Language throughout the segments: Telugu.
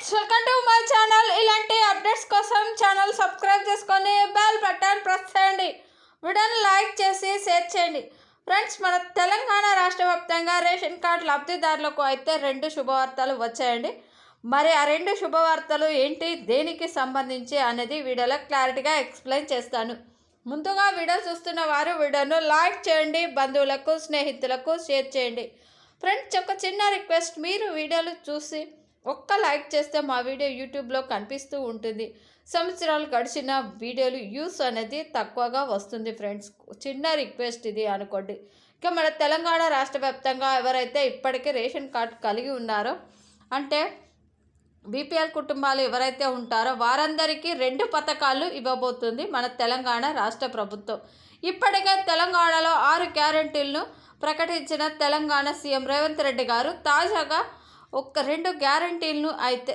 Friends welcome to my channel ఇలాంటి అప్డేట్స్ కోసం ఛానల్ సబ్స్క్రైబ్ చేసుకొని బెల్ బటన్ ప్రెస్ చేయండి. వీడియోని లైక్ చేసి షేర్ చేయండి. ఫ్రెండ్స్ మన తెలంగాణ రాష్ట్ర వ్యాప్తంగా రేషన్ కార్డు లబ్ధిదారులకు అయితే రెండు శుభవార్తలు వచ్చాయండి. మరి ఆ రెండు శుభవార్తలు ఏంటి దేనికి సంబంధించి అనేది వీడియోలో క్లారిటీగా ఎక్స్ప్లెయిన్ చేస్తాను. ముందుగా వీడియో చూస్తున్న వారు వీడియోను లైక్ చేయండి బంధువులకు స్నేహితులకు షేర్ చేయండి. ఫ్రెండ్స్ ఒక చిన్న రిక్వెస్ట్ మీరు వీడియోలు చూసి ఒక్క లైక్ చేస్తే మా వీడియో యూట్యూబ్లో కనిపిస్తూ ఉంటుంది. సంవత్సరాలు గడిచిన వీడియోలు యూస్ అనేది తక్కువగా వస్తుంది ఫ్రెండ్స్. చిన్న రిక్వెస్ట్ ఇది అనుకోండి. ఇక మన తెలంగాణ రాష్ట్ర వ్యాప్తంగా ఎవరైతే ఇప్పటికే రేషన్ కార్డు కలిగి ఉన్నారో అంటే బీపీఎల్ కుటుంబాలు ఎవరైతే ఉంటారో వారందరికీ రెండు పథకాలు ఇవ్వబోతుంది మన తెలంగాణ రాష్ట్ర ప్రభుత్వం. ఇప్పటికే తెలంగాణలో ఆరు గ్యారంటీలను ప్రకటించిన తెలంగాణ సీఎం రేవంత్ రెడ్డి గారు తాజాగా ఒక రెండు గ్యారంటీలను అయితే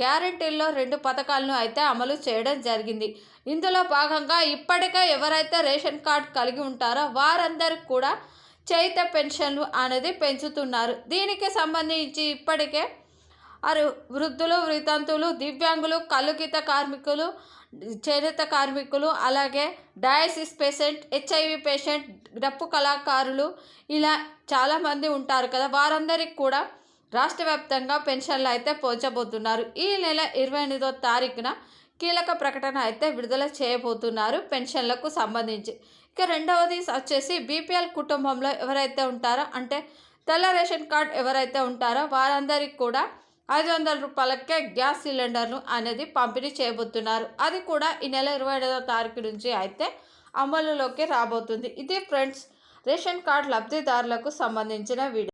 గ్యారంటీల్లో రెండు పథకాలను అయితే అమలు చేయడం జరిగింది. ఇందులో భాగంగా ఇప్పటికే ఎవరైతే రేషన్ కార్డు కలిగి ఉంటారో వారందరికి కూడా చేత పెన్షన్లు అనేది పెంచుతున్నారు. దీనికి సంబంధించి ఇప్పటికే అరు వృద్ధులు వృతంతులు దివ్యాంగులు కలుగిత కార్మికులు చేనేత కార్మికులు అలాగే డయాసిస్ పేషెంట్ హెచ్ఐవి పేషెంట్ డప్పు కళాకారులు ఇలా చాలామంది ఉంటారు కదా. వారందరికి కూడా రాష్ట్ర వ్యాప్తంగా పెన్షన్లు అయితే పోల్చబోతున్నారు. ఈ నెల ఇరవై ఎనిమిదో తారీఖున కీలక ప్రకటన అయితే విడుదల చేయబోతున్నారు పెన్షన్లకు సంబంధించి. ఇక రెండవది వచ్చేసి బీపీఎల్ కుటుంబంలో ఎవరైతే ఉంటారో అంటే తెల్ల రేషన్ కార్డ్ ఎవరైతే ఉంటారో వారందరికీ కూడా ఐదు వందల రూపాయలకే గ్యాస్ సిలిండర్ను అనేది పంపిణీ చేయబోతున్నారు. అది కూడా ఈ నెల ఇరవై ఐదవ తారీఖు నుంచి అయితే అమలులోకి రాబోతుంది. ఇది ఫ్రెండ్స్ రేషన్ కార్డ్ లబ్ధిదారులకు సంబంధించిన వీడియో.